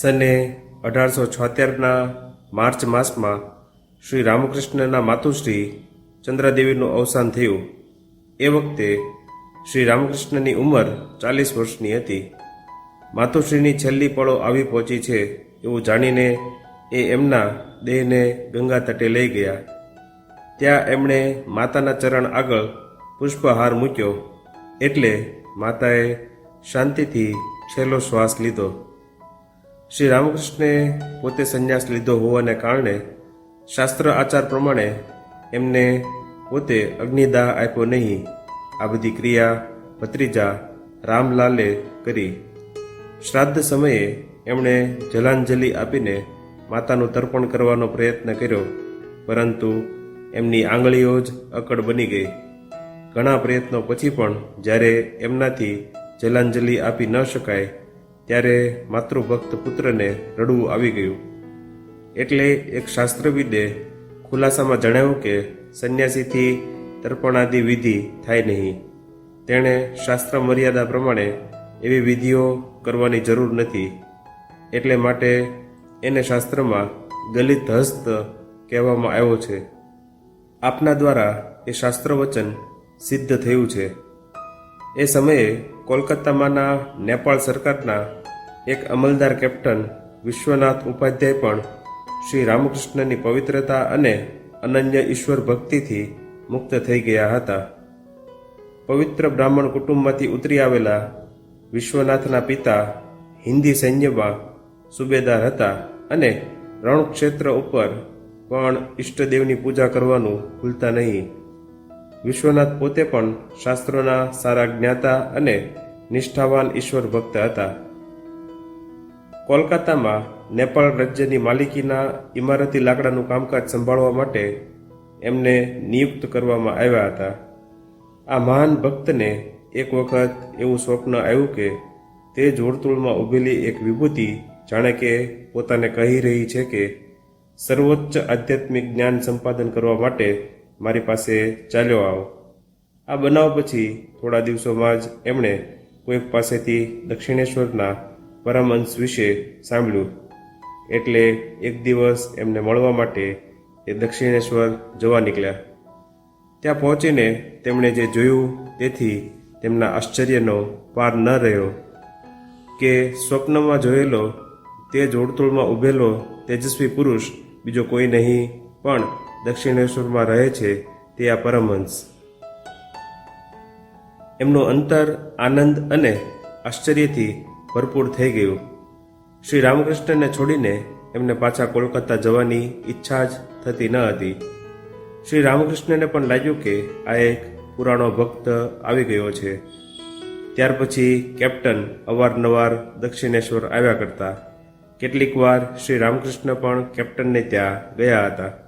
સને અઢારસો છોતેરના માર્ચ માસમાં શ્રી રામકૃષ્ણના માતુશ્રી ચંદ્રાદેવીનું અવસાન થયું. એ વખતે શ્રી રામકૃષ્ણની ઉંમર ચાલીસ વર્ષની હતી. માતુશ્રીની છેલ્લી પળો આવી પહોંચી છે એવું જાણીને એ એમના દેહને ગંગા તટે લઈ ગયા. ત્યાં એમણે માતાના ચરણ આગળ પુષ્પહાર મૂક્યો. એટલે માતાએ શાંતિથી છેલ્લો શ્વાસ લીધો. શ્રી રામકૃષ્ણે પોતે સંન્યાસ લીધો હોવાને કારણે શાસ્ત્ર આચાર પ્રમાણે એમને પોતે અગ્નિદાહ આપ્યો નહીં. આ બધી ક્રિયા ભત્રીજા રામલાલે કરી. શ્રાદ્ધ સમયે એમણે જલાંજલિ આપીને માતાનું તર્પણ કરવાનો પ્રયત્ન કર્યો, પરંતુ એમની આંગળીઓ જ અકડ બની ગઈ. ઘણા પ્રયત્નો પછી પણ જ્યારે એમનાથી જલાંજલિ આપી ન શકાય ત્યારે માતૃભક્ત પુત્રને રડવું આવી ગયું. એટલે એક શાસ્ત્રવિદે ખુલાસામાં જણાવ્યું કે સંન્યાસીથી તર્પણાદિ વિધિ થાય નહીં. તેણે શાસ્ત્ર મર્યાદા પ્રમાણે એવી વિધિઓ કરવાની જરૂર નથી. એટલે માટે એને શાસ્ત્રમાં ગલિત હસ્ત કહેવામાં આવ્યો છે. આપના દ્વારા એ શાસ્ત્ર વચન સિદ્ધ થયું છે. એ સમયે કોલકાતામાંના નેપાળ સરકારના એક અમલદાર કેપ્ટન વિશ્વનાથ ઉપાધ્યાય પણ શ્રી રામકૃષ્ણની પવિત્રતા અને અનન્ય ઈશ્વર ભક્તિથી મુક્ત થઈ ગયા હતા. પવિત્ર બ્રાહ્મણ કુટુંબમાંથી ઉતરી આવેલા વિશ્વનાથના પિતા હિન્દી સૈન્યમાં સુબેદાર હતા અને રણક્ષેત્ર ઉપર પણ ઈષ્ટદેવની પૂજા કરવાનું ભૂલતા નહીં. વિશ્વનાથ પોતે પણ શાસ્ત્રોના સારા જ્ઞાતા અને નિષ્ઠાવાન ઈશ્વર ભક્ત હતા. કોલકાતામાં નેપાળ રાજ્યની માલિકીના ઇમારતી લાકડાનું કામકાજ સંભાળવા માટે એમને નિયુક્ત કરવામાં આવ્યા હતા. આ મહાન ભક્તને એક વખત એવું સ્વપ્ન આવ્યું કે તે જોડતુળમાં ઊભેલી એક વિભૂતિ જાણે કે પોતાને કહી રહી છે કે, સર્વોચ્ચ આધ્યાત્મિક જ્ઞાન સંપાદન કરવા માટે મારી પાસે ચાલ્યો આવો. આ બનાવ પછી થોડા દિવસોમાં જ એમણે કોઈક પાસેથી દક્ષિણેશ્વરના પરમહંસ વિશે સાંભળ્યું. એટલે એક દિવસ એમને મળવા માટે એ દક્ષિણેશ્વર જવા નીકળ્યા. ત્યાં પહોંચીને તેમણે જે જોયું તેથી તેમના આશ્ચર્યનો પાર ન રહ્યો કે સ્વપ્નમાં જોયેલો તે જોડતોડમાં ઊભેલો તેજસ્વી પુરુષ બીજો કોઈ નહીં, પણ દક્ષિણેશ્વરમાં રહે છે તે આ પરમહંસ એમનું અંતર, આનંદ અને આશ્ચર્યથી ભરપૂર થઈ ગયું. શ્રી રામકૃષ્ણને છોડીને એમને પાછા કોલકાતા જવાની ઈચ્છા જ થતી ન હતી. શ્રી રામકૃષ્ણને પણ લાગ્યું કે આ એક પુરાણો ભક્ત આવી ગયો છે. ત્યાર પછી કેપ્ટન અવારનવાર દક્ષિણેશ્વર આવ્યા કરતા. કેટલીક વાર શ્રી રામકૃષ્ણ પણ કેપ્ટનને ત્યાં ગયા હતા.